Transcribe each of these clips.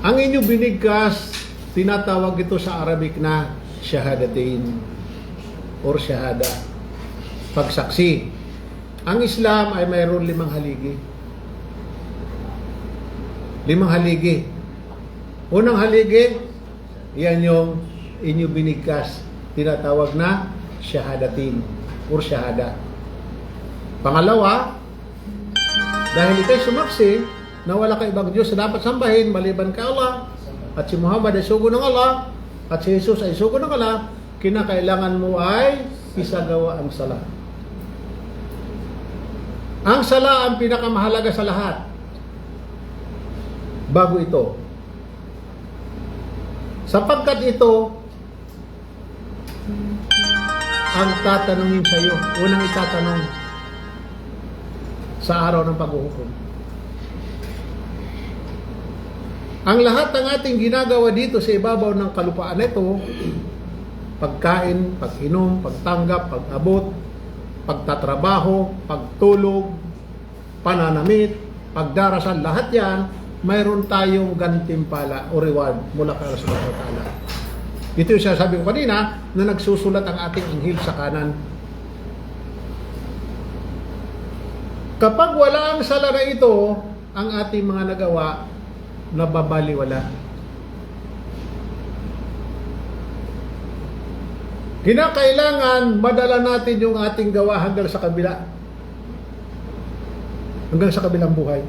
Ang inyong binigkas, tinatawag ito sa Arabic na shahadatain or shahada. Pagsaksi. Ang Islam ay mayroon limang haligi. Limang haligi. Unang haligi, yan yung inyong binigkas. Tinatawag na shahadatin or shahada. Pangalawa, dahil ikay sumaksi na wala ka ibang Diyos na dapat sambahin maliban ka Allah at si Muhammad ay sugo ng Allah at si Jesus ay sugo ng Allah, kinakailangan mo ay isagawa ang sala. Ang sala ang pinakamahalaga sa lahat. Bago ito. Sapagkat ito ang tatanungin sa iyo. Unang itatanong sa araw ng paghuhukom. Ang lahat ng ating ginagawa dito sa ibabaw ng kalupaan nito, pagkain, pag-inom, pagtanggap, pag-abot, pagtatrabaho, pagtulog, pananamit, pagdarasal, lahat yan, mayroon tayong gantimpala o reward mula kay Allah subhanahu wa ta'ala. Ito yung sinasabi ko kanina na nagsusulat ang ating anghel sa kanan. Kapag wala ang sala na ito, ang ating mga nagawa, nababaliwala. Kinakailangan madala natin yung ating gawa hanggang sa kabila. Hanggang sa kabilang buhay.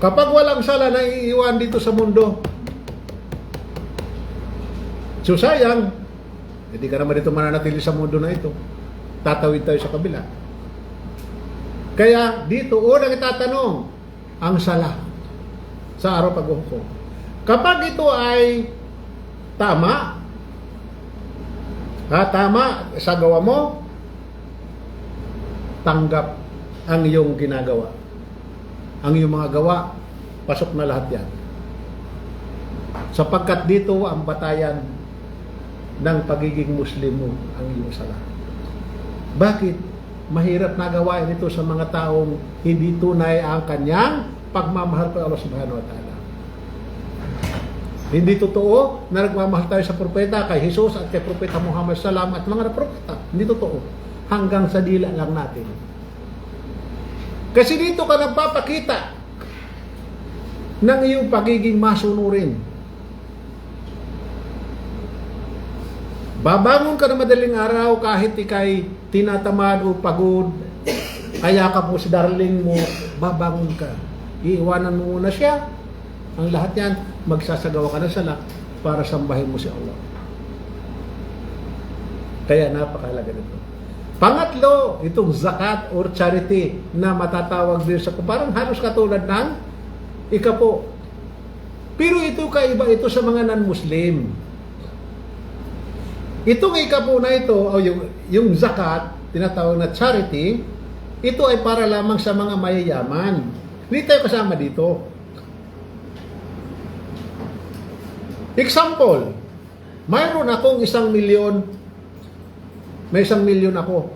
Kapag walang sala na iiwan dito sa mundo, so sayang, hindi ka naman dito mananatili sa mundo na ito. Tatawid tayo sa kabila. Kaya dito, unang itatanong, ang sala sa araw paghuhukom. Kapag ito ay tama, ha, tama sa gawa mo, tanggap ang iyong ginagawa. Ang iyong mga gawa, pasok na lahat yan. Sapagkat dito ang batayan ng pagiging Muslim mo ang iyong sala. Bakit? Mahirap na gawain ito sa mga taong hindi tunay ang kanyang pagmamahal kay Allah subhanahu wa ta'ala. Hindi totoo na nagmamahal tayo sa propeta kay Jesus at kay propeta Muhammad salam at mga propeta. Hindi totoo. Hanggang sa dila lang natin. Kasi dito ka nagpapakita ng iyong pagiging masunurin. Babangon ka na madaling araw kahit ikay tinatamad o pagod, kayakap mo si darling mo, babangon ka. Iiwanan mo muna siya. Ang lahat yan, magsasagawa ka na sala para sambahin mo si Allah. Kaya napakahalaga nito. Pangatlo, itong zakat or charity na matatawag din sa parang halos katulad ng ikapo. Pero ito kaiba ito sa mga non-Muslim. Itong ikapo na ito, o yung, yung zakat, tinatawag na charity, ito ay para lamang sa mga mayayaman. Hindi tayo kasama dito. Example, mayroon akong isang milyon, may isang milyon ako.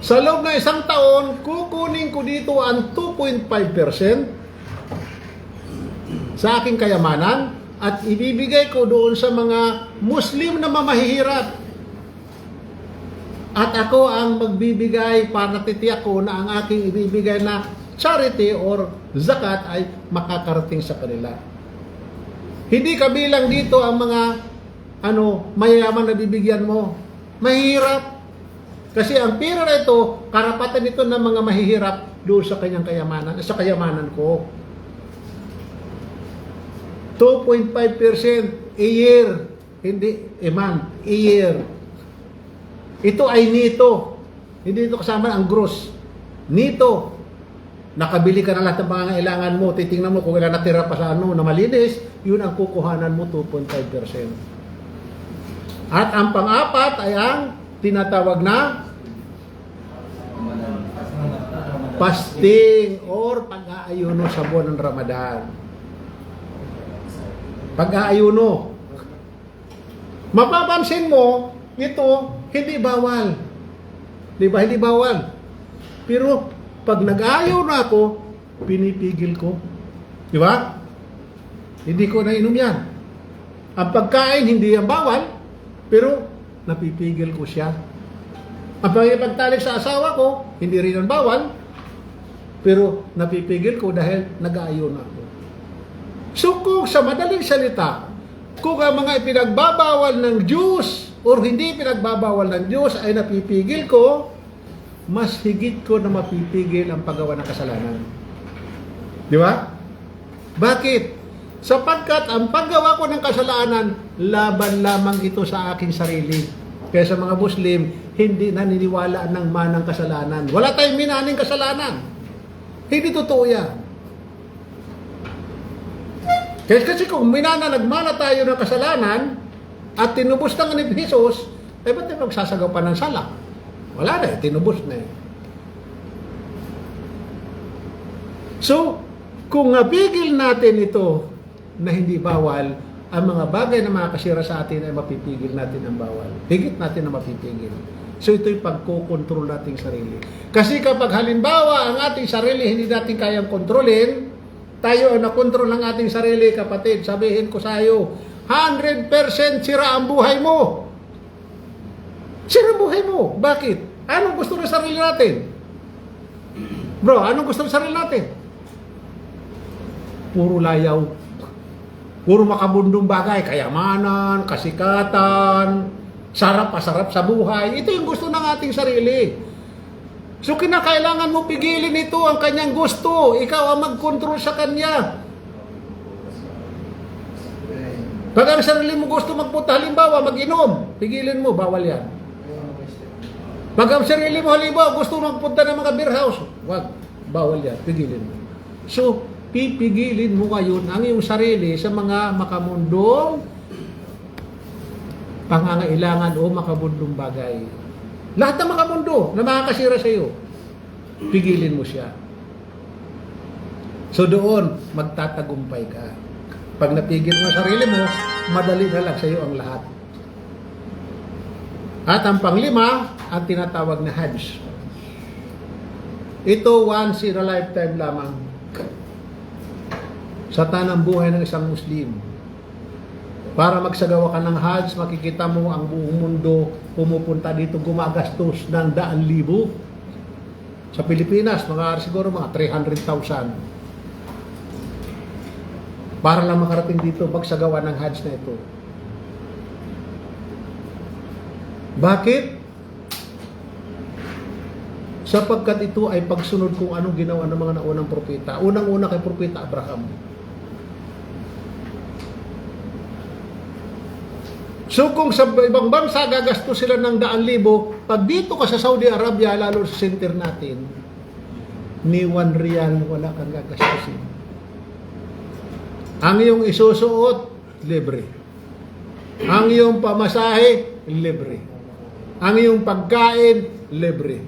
Sa loob ng isang taon, kukunin ko dito ang 2.5% sa aking kayamanan at ibibigay ko doon sa mga Muslim na mamahihirap. At ako ang magbibigay para titiyak ko na ang aking ibibigay na charity or zakat ay makakarating sa kanila. Hindi kabilang dito ang mga ano, mayayaman na bibigyan mo. Mahirap. Kasi ang pera na ito, karapatan ito ng mga mahihirap doon sa kanyang kayamanan, sa kayamanan ko. 2.5% a year. Hindi, a month, a year. Ito ay nito. Hindi ito kasama ang gross. Nito. Nakabili ka na lahat ng pangangailangan mo. Titingnan mo kung ilan natira pa sa ano na malinis. Yun ang kukuhanan mo 2.5%. At ang pang-apat ay ang tinatawag na fasting or pag-aayuno sa buwan ng Ramadan. Pag-aayuno. Mapapansin mo, ito hindi bawal. Di ba? Hindi bawal. Pero pag nag-aayaw na ako, pinipigil ko. Di ba? Hindi ko nainom yan. Ang pagkain, hindi yan bawal, pero napipigil ko siya. Ang pagtalik sa asawa ko, hindi rin yan bawal, pero napipigil ko dahil nag-aayon ako. So kung sa madaling salita, kung ang mga ipinagbabawal ng Diyos or hindi pinagbabawal ng Diyos ay napipigil ko, mas higit ko na mapipigil ang paggawa ng kasalanan. Di ba? Bakit? Sapagkat ang paggawa ko ng kasalanan, laban lamang ito sa aking sarili. Kaya mga Muslim, hindi naniniwala ng manang kasalanan. Wala tayong minaning kasalanan. Hindi totoo yan. Kasi, kasi kung minana nagmana tayo ng kasalanan at tinubos ng ni Jesus, eh ba't tayo magsasagaw pa ng sala? Wala na eh, tinubos na eh. So, kung napigil natin ito na hindi bawal, ang mga bagay na makakasira sa atin ay mapipigil natin ang bawal. Higit natin na mapipigil. So ito yung pagkokontrol nating sarili. Kasi kapag halimbawa ang ating sarili hindi natin kayang kontrolin, tayo ang nakontrol ng ating sarili, kapatid, sabihin ko sa iyo, 100% sira ang buhay mo. Sira ang buhay mo. Bakit? Anong gusto ng sarili natin? Bro, anong gusto ng sarili natin? Puro layaw. Puro makabundong bagay. Kayamanan, kasikatan, sarap pasarap sa buhay. Ito yung gusto ng ating sarili. So kinakailangan mo pigilin ito ang kanyang gusto. Ikaw ang mag-control sa kanya. Pag ang sarili mo gusto magpunta, halimbawa mag-inom, pigilin mo, bawal yan. Pag ang sarili mo halimbawa gusto magpunta ng mga beer house, wag, bawal yan, pigilin mo. So, pipigilin mo ngayon ang iyong sarili sa mga makamundong pangangailangan o makabundong bagay. Lahat ng makamundo na makakasira sa iyo, pigilin mo siya. So doon, magtatagumpay ka. Pag napigil mo sarili mo, madali na lang sa iyo ang lahat. At ang panglima, ang tinatawag na Hajj. Ito once in a lifetime lamang sa tanang buhay ng isang Muslim. Para magsagawa ka ng Hajj, makikita mo ang buong mundo pumupunta dito gumagastos ng daan libo. Sa Pilipinas, mga siguro mga 300,000. Para lang makarating dito magsagawa ng Hajj na ito. Bakit? Sapagkat ito ay pagsunod kung anong ginawa ng mga naunang propeta. Unang-una kay propeta Abraham. So kung sa ibang bansa gagastos sila ng daan libo, pag dito ka sa Saudi Arabia, lalo sa center natin, ni 1 real wala kang gagastusin. Ang iyong isusuot, libre. Ang iyong pamasahe, libre. Ang iyong pagkain, libre.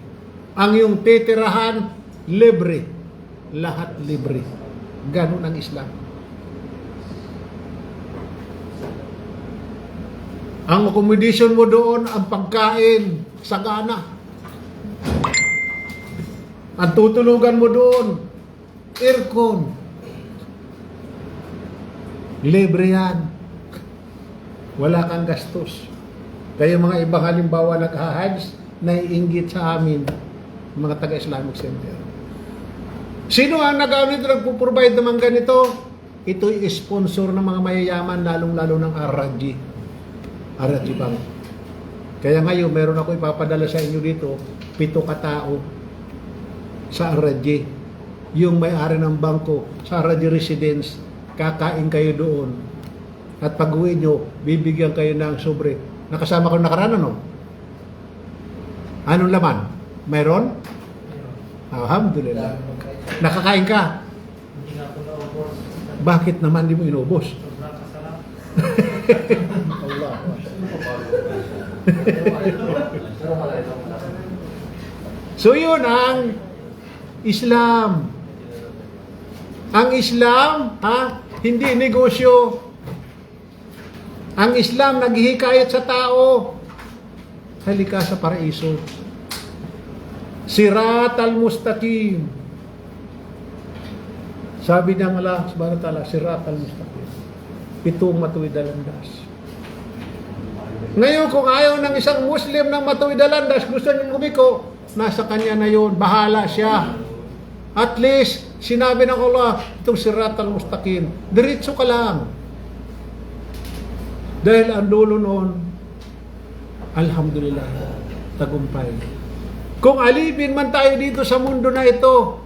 Ang iyong titirahan, libre. Lahat libre. Ganun ang Islam. Ang accommodation mo doon, ang pagkain, sagana. Ang tutulugan mo doon, aircon. Libre yan. Wala kang gastos. Kaya mga ibang halimbawa nag-hajj, naiinggit sa amin, mga taga-Islamic Center. Sino ang nag-ano nagpo-provide naman ganito? Ito'y sponsor ng mga mayayaman, lalong-lalo ng RRG. RRG Bank. Kaya ngayon, meron ako ipapadala sa inyo dito, pito katao sa RRG. Yung may-ari ng bangko, sa RRG Residence, kakain kayo doon. At pag uwi nyo, bibigyan kayo ng sobre. Nakasama ko nakaraan, ano? Anong laman? Mayroon? Alhamdulillah. Nakakain ka? Hindi nga ako naubos. Bakit naman di mo inubos? Allah. So yun ang Islam. Ang Islam, ha, hindi negosyo. Ang Islam naghihikayat sa tao. Halika sa paraiso. Sirat al-mustaqim. Sabi niya Allah subhanahu wa ta'ala, sirat al-mustaqim. Pitong matuwid na landas. Ngayon, kung ayaw ng isang Muslim ng matuwid na landas, gusto niyang umiko, nasa kanya na yun, bahala siya. At least, sinabi ng Allah, itong sirat al-mustaqim, diretso ka lang. Dahil ang dulo noon, Alhamdulillah, tagumpay. Kung alipin man tayo dito sa mundo na ito,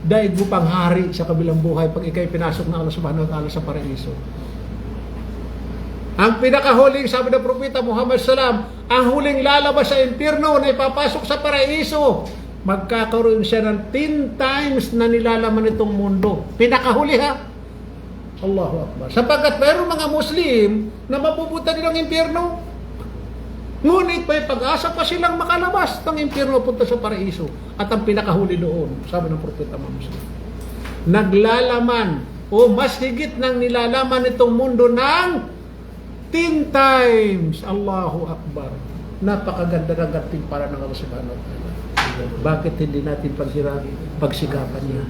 daig mo pang hari sa kabilang buhay pag ikay pinasok na Allah subhanahu wa ta'ala sa paraiso. Ang pinakahuling, sabi ng propeta Muhammad salam, ang huling lalabas sa impyerno na ipapasok sa paraiso, magkakaroon siya ng 10 times na nilalaman itong mundo. Pinakahuli ha? Allahu Akbar. Sapagkat mayroong mga Muslim na mapupunta din ng impyerno. Ngunit may pag-asa pa silang makalabas ng impyerno punta sa paraiso. At ang pinakahuli doon, sabi ng Propeta Muhammad naglalaman o mas higit ng nilalaman itong mundo ng 10 times. Allahu Akbar. Napakaganda ng ganting para ng Allah Subhanahu wa Ta'ala. Bakit hindi natin pagsira, pagsikapan yan?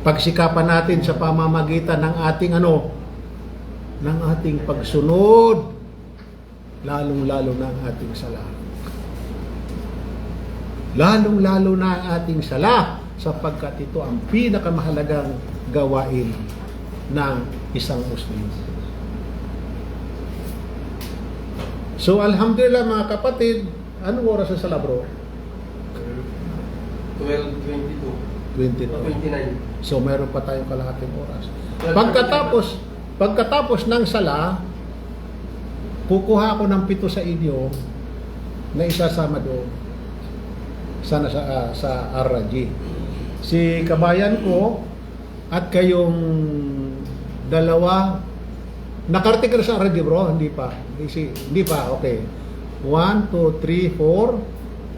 Pagsikapan natin sa pamamagitan ng ating ano, ng ating pagsunod, lalong-lalo na ang ating sala. Lalong-lalo na ang ating sala sapagkat ito ang pinakamahalagang gawain ng isang Muslim. So alhamdulillah mga kapatid, anong oras sa sala bro? 12.22 22. 29 So meron pa tayong kalahating oras. Pagkatapos, pagkatapos ng sala, kukuha ako ng pito sa inyo na isasama doon sana sa ah, sa RG. Si kabayan ko at kayong dalawa nakarating ka na sa RG bro, hindi pa. Hindi, si, hindi pa, okay. 1, 2, 3, 4,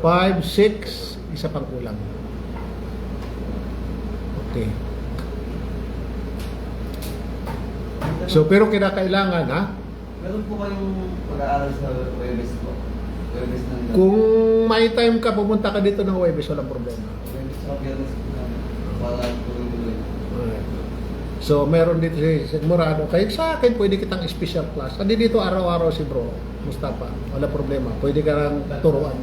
5, 6, isa pang kulang. Okay. So, pero kinakailangan, ha? Meron po kayong pag-aaral sa Webes po? Webes ng Kung may time ka, pumunta ka dito ng Webes, walang problema. Webes sa po para tuloy-tuloy. So, meron dito si, Murado. Kaya sa akin, pwede kitang special class. Andi dito araw-araw si bro, Mustafa. Wala problema. Pwede ka lang turuan.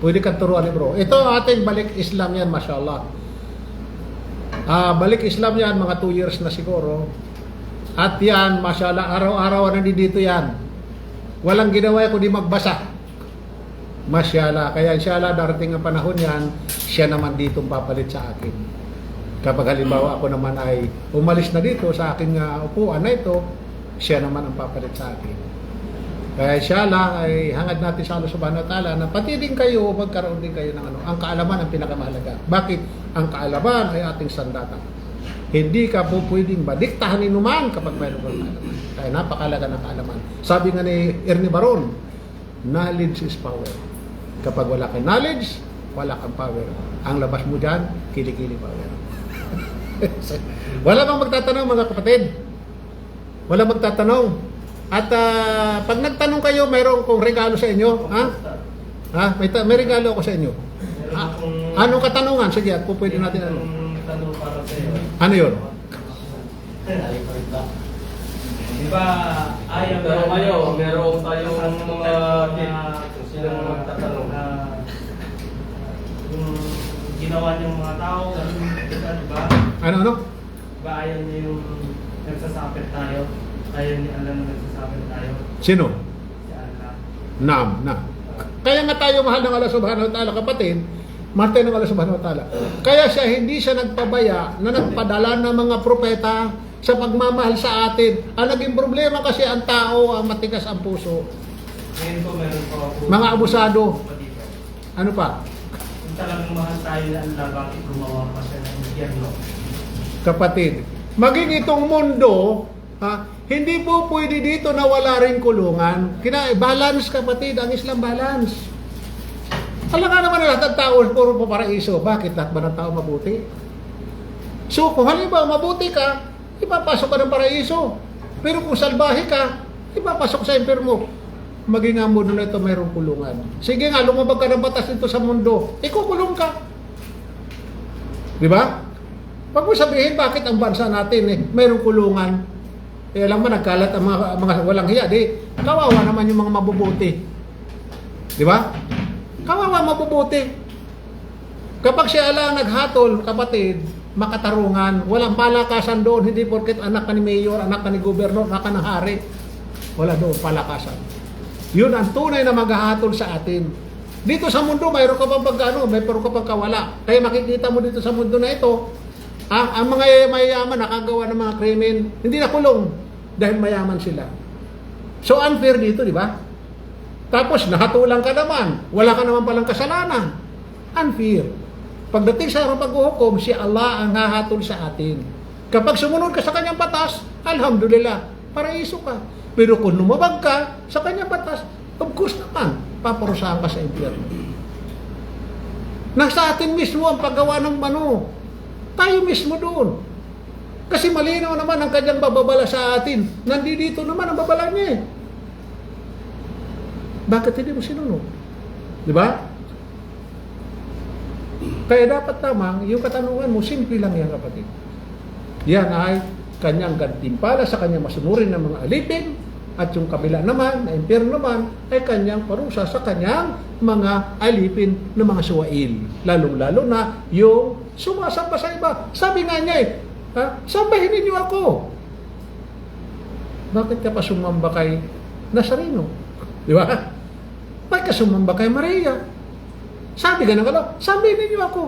Pwede kang turuan ni bro. Ito ating balik Islam yan, mashallah. Ah, balik Islam yan, mga 2 years na siguro. At yan, mashallah, araw-araw na dito yan. Walang ginawa kundi magbasa. Mashallah. Kaya inshallah, darating ang panahon yan, siya naman dito papalit sa akin. Kapag halimbawa ako naman ay umalis na dito sa aking uh, upuan na ito, siya naman ang papalit sa akin. Kaya siya lang ay hangad natin sa Allah subhanahu na pati din kayo, magkaroon din kayo ng ano, ang kaalaman ang pinakamahalaga. Bakit? Ang kaalaman ay ating sandata. Hindi ka po pwedeng badiktahan inuman kapag mayroon kang kaalaman. Kaya napakalaga ng kaalaman. Sabi nga ni Ernie Baron, knowledge is power. Kapag wala kang knowledge, wala kang power. Ang labas mo dyan, kilikili power. wala bang magtatanong mga kapatid? Wala magtatanong. At ah, pag nagtanong kayo, mayroon kong regalo sa inyo. Ha? Ha? May, ta- may regalo ako sa inyo. Ah, anong katanungan? Sige, at kung pwede natin ano. Ano yun? Di ba, ayaw Pero kayo, meron tayong mga tip na- kung magtatanong. na yung ginawa niyong mga tao, ganun, di ba? Ano, ano? Di ba ayaw niya yung nagsasapit tayo? Ayaw ni Allah na nagsasapit tayo? Sino? Si Allah. Naam, na. Kaya nga tayo mahal ng Allah subhanahu wa ta'ala, kapatid, mahal tayo ng Allah subhanahu wa ta'ala. Kaya siya hindi siya nagpabaya na nagpadala ng mga propeta sa pagmamahal sa atin. Ang naging problema kasi ang tao, ang matigas ang puso. Ngayon po meron po ako. Mga abusado. Dito. Ano pa? Kung talagang mahal tayo na Allah, bakit gumawa pa siya ng gobyerno? Kapatid, maging itong mundo, ha, hindi po pwede dito na wala rin kulungan. Kina balance kapatid, ang Islam balance. Alam nga naman na lahat ng tao puro po paraiso. Bakit lahat ba ng tao mabuti? So kung halimbawa mabuti ka, ipapasok ka ng paraiso. Pero kung salbahe ka, ipapasok sa impyerno. Maging ang mundo na ito mayroong kulungan. Sige nga, lumabag ka ng batas dito sa mundo. Ikukulong ka. Di ba? Pag mo sabihin, bakit ang bansa natin eh, mayroong kulungan. Eh, alam mo, nagkalat ang mga, mga walang hiya. Di, kawawa naman yung mga mabubuti. Di ba? Kawawa mabubuti. Kapag siya lang naghatol, kapatid, makatarungan, walang palakasan doon, hindi porket anak ka ni mayor, anak ka ni gobernador, anak ka ng hari. Wala doon palakasan. Yun ang tunay na maghahatol sa atin. Dito sa mundo, mayroon ka pang pagkano, may pero ka pang kawala. Kaya makikita mo dito sa mundo na ito, ang, ang mga mayayaman nakagawa ng mga krimen, hindi na kulong dahil mayaman sila. So unfair dito, di ba? Tapos nahatulang ka naman, wala ka naman palang kasalanan. Unfair. Pagdating sa harap paghuhukom, si Allah ang hahatol sa atin. Kapag sumunod ka sa kanyang batas, alhamdulillah, paraiso ka. Pero kung lumabag ka sa kanyang batas, of course naman, paparusahan ka sa impyerno. Nasa atin mismo ang paggawa ng mano. Tayo mismo doon. Kasi malinaw naman ang kanyang bababala sa atin. Nandito naman ang babala niya eh. Bakit hindi mo sinunod? Di ba? Kaya dapat tamang, yung katanungan mo, simple lang yan kapatid. Yan ay kanyang gantimpala sa kanyang masunurin ng mga alipin at yung kabila naman, na impyerno naman, ay kanyang parusa sa kanyang mga alipin ng mga suwail. Lalong-lalo na yung sumasamba sa iba. Sabi nga niya eh, ha, sambahin ninyo ako. Bakit ka pa sumamba kay Nazareno? Di ba? Bakit ka sumamba kay Maria? Sabi ka ng ano, sabi ninyo ako.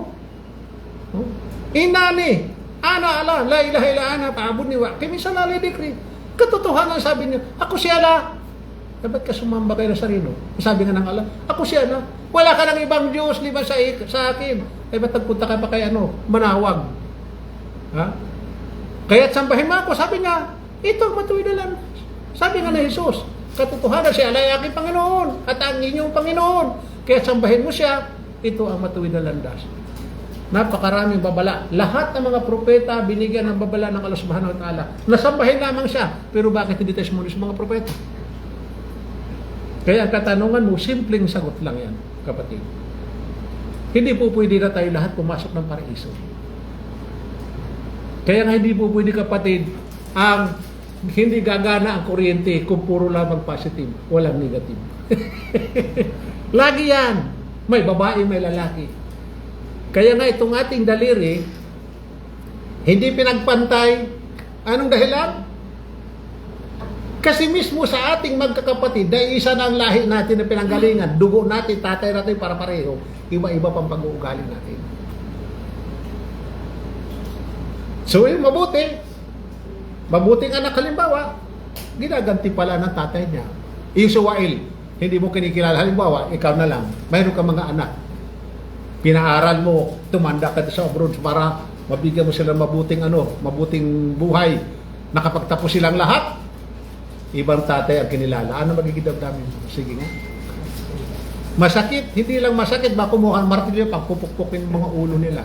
Oh. Inani, ana ala, la ilaha illa ana, paabot niwa. Kimi sa lali dikri. Katotohanan sabi niyo, ako si ala. Eh, ba't ka sumamba kay Nazareno? Sabi nga ng ala, ako si ala. Wala ka ng ibang Diyos, liban sa, sa akin. Eh, ba't nagpunta ka pa kay ano, manawag? Ha? Kaya't sambahin mo ako, sabi niya, ito ang matuwid na lang. Sabi nga na Jesus, katotohanan siya alay aking Panginoon at ang inyong Panginoon. Kaya sambahin mo siya, ito ang matuwid na landas. Napakaraming babala. Lahat ng mga propeta binigyan ng babala ng Allah Subhanahu wa Ta'ala. Nasambahin lamang siya. Pero bakit hindi tayo sumunod sa mga propeta? Kaya ang katanungan mo, simpleng sagot lang yan, kapatid. Hindi po pwede na tayo lahat pumasok ng paraiso. Kaya nga hindi po pwede kapatid ang hindi gagana ang kuryente kung puro lamang positive, walang negative. Lagi yan. May babae, may lalaki. Kaya nga itong ating daliri, hindi pinagpantay. Anong dahilan? Kasi mismo sa ating magkakapatid, dahil isa na ang lahi natin na pinanggalingan, dugo natin, tatay natin para pareho, iba-iba pang pag-uugali natin. So yung mabuti, mabuting anak halimbawa, ginaganti pala ng tatay niya. Yung suwail, hindi mo kinikilala. Halimbawa, ikaw na lang, mayroon ka mga anak. Pinaaral mo, tumanda ka sa abroad para mabigyan mo sila mabuting ano, mabuting buhay. Nakapagtapos silang lahat, ibang tatay ang kinilala. Ano magiging damdamin mo? Sige nga. Masakit, hindi lang masakit, baka kumuha ng martilyo pag pupukpukin mga ulo nila.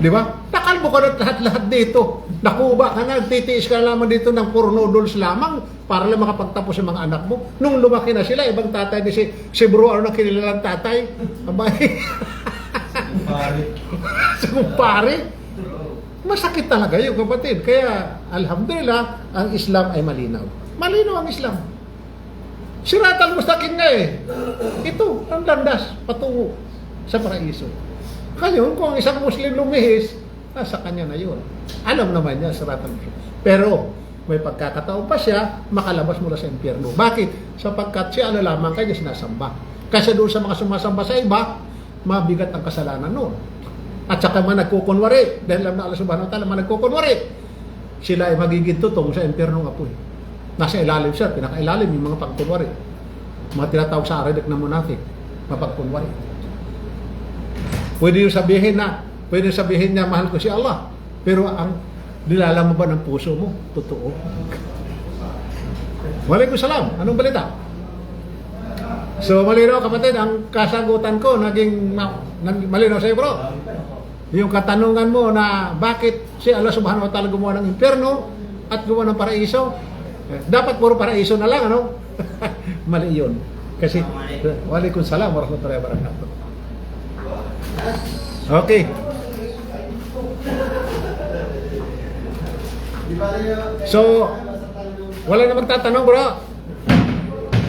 Di ba? Takalbo ka na lahat-lahat dito. Nakuba ka na, titiis ka lamang dito ng puro noodles lamang para lang makapagtapos sa mga anak mo. Nung lumaki na sila, ibang tatay ni si, si bro, ano na kinilalang tatay? Abay, Pare. sa kumpare. Masakit talaga yun, kapatid. Kaya, alhamdulillah, ang Islam ay malinaw. Malinaw ang Islam. Sirat al-mustaqim nga eh. Ito, ang landas, patungo sa paraiso. Ngayon, kung ang isang Muslim lumihis, nasa kanya na yun. Alam naman niya, sirat al-mustaqim. Pero, may pagkakataon pa siya, makalabas mula sa impyerno. Bakit? Sapagkat siya ano lamang kanya sinasamba. Kasi doon sa mga sumasamba sa iba, mabigat ang kasalanan noon. At saka mga nagkukunwari, dahil alam na Allah subhanahu wa ta'ala, mga nagkukunwari, sila ay magiging tutong sa impyerno ng apoy. Nasa ilalim siya, pinakailalim yung mga pagkunwari. Mga tinatawag sa aradik na munafik, mapagkunwari. Pwede yung sabihin na, pwede sabihin niya, mahal ko si Allah. Pero ang nilalaman ba ng puso mo? Totoo. Waalaikumsalam. Anong balita? So, malinaw kapatid, ang kasagutan ko naging, ma- naging malinaw sa iyo bro. Yung katanungan mo na bakit si Allah subhanahu wa ta'ala gumawa ng impyerno at gumawa ng paraiso, dapat puro paraiso na lang, ano? Mali yun. Kasi, waalaikumsalam warahmatullahi wabarakatuh. Okay. So, wala na magtatanong bro.